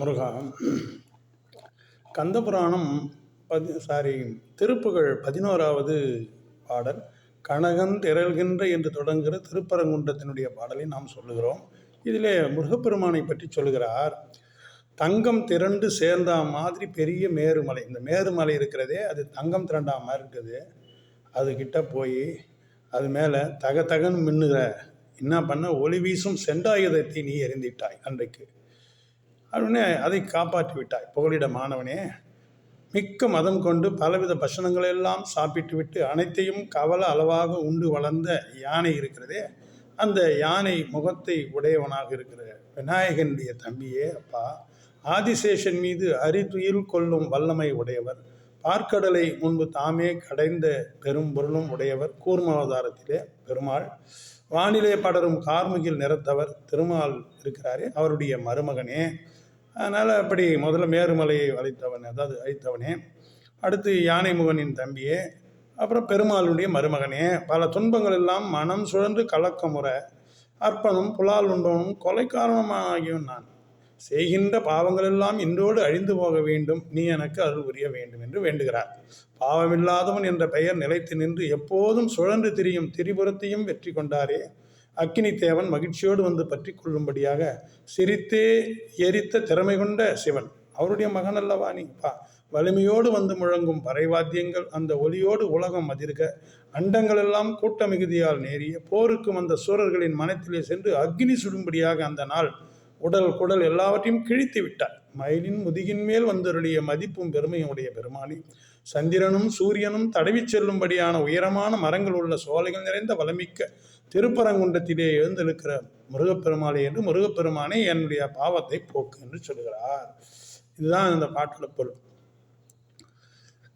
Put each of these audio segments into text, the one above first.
முருகா கந்தபுராணம் பதி சாரி திருப்புகழ் பதினோராவது பாடல் கனகன் திரள்கின்ற என்று தொடங்குகிற திருப்பரங்குன்றத்தினுடைய பாடலை நாம் சொல்லுகிறோம். இதிலே முருகப்பெருமானை பற்றி சொல்லுகிறார் தங்கம் திரண்டு சேர்ந்தா மாதிரி பெரிய மேருமலை. இந்த மேருமலை இருக்கிறதே அது தங்கம் திரண்டா மாதிரி இருக்குது. அது போய் அது மேலே தக தகன்னு மின்னுகிற என்ன பண்ண ஒளி வீசும் செண்டாயுதத்தை நீ எரிந்திட்டாய் அன்றைக்கு. அப்படின்னு அதை காப்பாற்றி விட்டாய். புகழிட மாணவனே மிக்க மதம் கொண்டு பலவித பட்சணங்களை எல்லாம் சாப்பிட்டு விட்டு அனைத்தையும் கவல அளவாக உண்டு வளர்ந்த யானை இருக்கிறதே அந்த யானை முகத்தை உடையவனாக இருக்கிற விநாயகனுடைய தம்பியே அப்பா ஆதிசேஷன் மீது அரிதுயில் கொள்ளும் வல்லமை உடையவர் பார்க்கடலை முன்பு தாமே கடைந்த பெரும் பொருளும் உடையவர் கூர்மாவதாரத்திலே பெருமாள் வானிலே படரும் கார்முகில் நிறத்தவர் திருமால் இருக்கிறாரே அவருடைய மருமகனே அதனால் அப்படி முதல்ல மேருமலையை வளைத்தவன் அதாவது அழைத்தவனே. அடுத்து யானை முகனின் தம்பியே அப்புறம் பெருமாளுடைய மருமகனே. பல துன்பங்கள் எல்லாம் மனம் சுழன்று கலக்கமுற அர்ப்பணம் புலால் உண்பவனும் கொலை காரணமாகியும் நான். செய்கின்ற பாவங்கள் எல்லாம் இன்றோடு அழிந்து போக வேண்டும். நீ எனக்கு அருள் புரிய வேண்டும் என்று வேண்டுகிறார். பாவமில்லாதவன் என்ற பெயர் நிலைத்து நின்று எப்போதும் சுழன்று திரியும் திரிபுரத்தையும் வெற்றி கொண்டாரே. அக்கினி தேவன் மகிழ்ச்சியோடு வந்து பற்றி கொள்ளும்படியாக சிரித்தே எரித்த திறமை கொண்ட சிவன். அவருடைய மகன் அல்லவா நீ? வலிமையோடு வந்து முழங்கும் பறைவாத்தியங்கள் அந்த ஒலியோடு உலகம் அதிர்க அண்டங்கள் எல்லாம் கூட்ட மிகுதியால் நேரிய போருக்கு வந்த சூரர்களின் மனத்திலே சென்று அக்னி சுடும்படியாக அந்த நாள் உடல் குடல் எல்லாவற்றையும் கிழித்து விட்டார். மயிலின் முதுகின் மேல் வந்தருடைய மதிப்பும் பெருமையும் உடைய பெருமானி சந்திரனும் சூரியனும் தடவி செல்லும்படியான உயரமான மரங்கள் உள்ள சோலைகள் நிறைந்த வளமிக்க திருப்பரங்குன்றத்திலே எழுந்திருக்கிற முருகப்பெருமாளை என்று முருகப்பெருமானை என்னுடைய பாவத்தை போக்கு என்று சொல்கிறார். இதுதான் இந்த பாட்டோட பொருள்.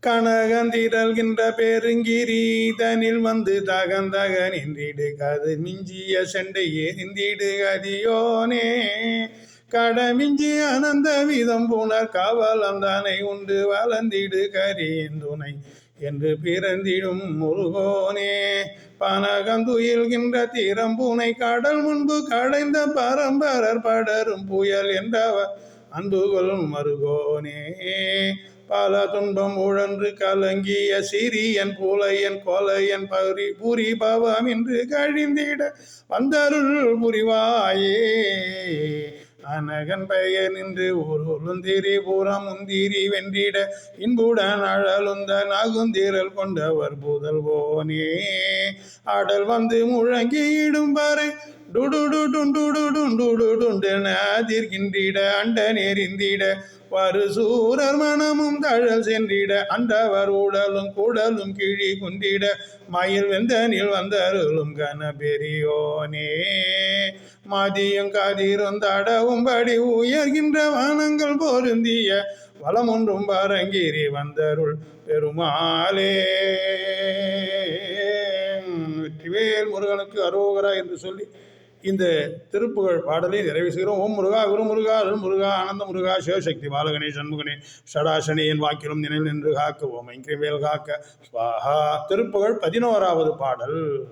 கனகந்திரல்கின்ற பெருங்கிரீதனில் வந்து தகந்தக நின்றிடு கது மிஞ்சிய செண்டையே நின்றிடு கதியோனே. கடமிஞ்சி அனந்த விதம் புனர் காவலந்தானை உண்டு வளர்ந்திடு கரீந்துனை என்று பிறந்திடும் முருகோனே. பனகந்துயில்கின்ற தீரம்பூனை கடல் முன்பு கடைந்த பரம்பரர் படரும் புயல் என்றவர் அன்புகொள்ளும் மருகோனே. பல துன்பம் உழன்று கலங்கிய சிறியன் புலையன் கொலையன் பரி புரி பவம் என்று கழிந்திட வந்தருள் புரிவாயே. அனகன் பெயர் நின்று ஒரு உருளுந்திரி பூரம் உந்திரி வென்றிட இன்புடன் அழலுந்த நகுந்திரல் கொண்டவர் புதல்வோனே ஆடல் வந்து முழங்கியிடும் பறை டுடுடு அண்ட நெறிந்திட வரு சூரர் மனமும் தழல் சென்றிட அண்டவர் உடலும் குடலும் கிழி குந்திட மயில் வெந்தனில் வந்தருளும் கன பெரியோனே மதியும் கதிரும் தடவும்படி உயர்கின்ற வானங்கள் பொருந்திய வளமொன்றும் பரங்கிரி வந்தருள் பெருமாளே வெற்றிவேல் முருகனுக்கு அரோகரா என்று சொல்லி இந்த திருப்புகழ் பாடலை நிறைவு செய்கிறோம். ஓம் முருகா குரு முருகா அருள் முருகா ஆனந்த முருகா சிவசக்தி பாலகனே சண்முகனே சடாசனியின் வாக்கிலும் நினைவு நின்று காக்க ஓம் ஐங்கிரவேல் காக்க. ஸ்வாஹா. திருப்புகழ் பதினோராவது பாடல்.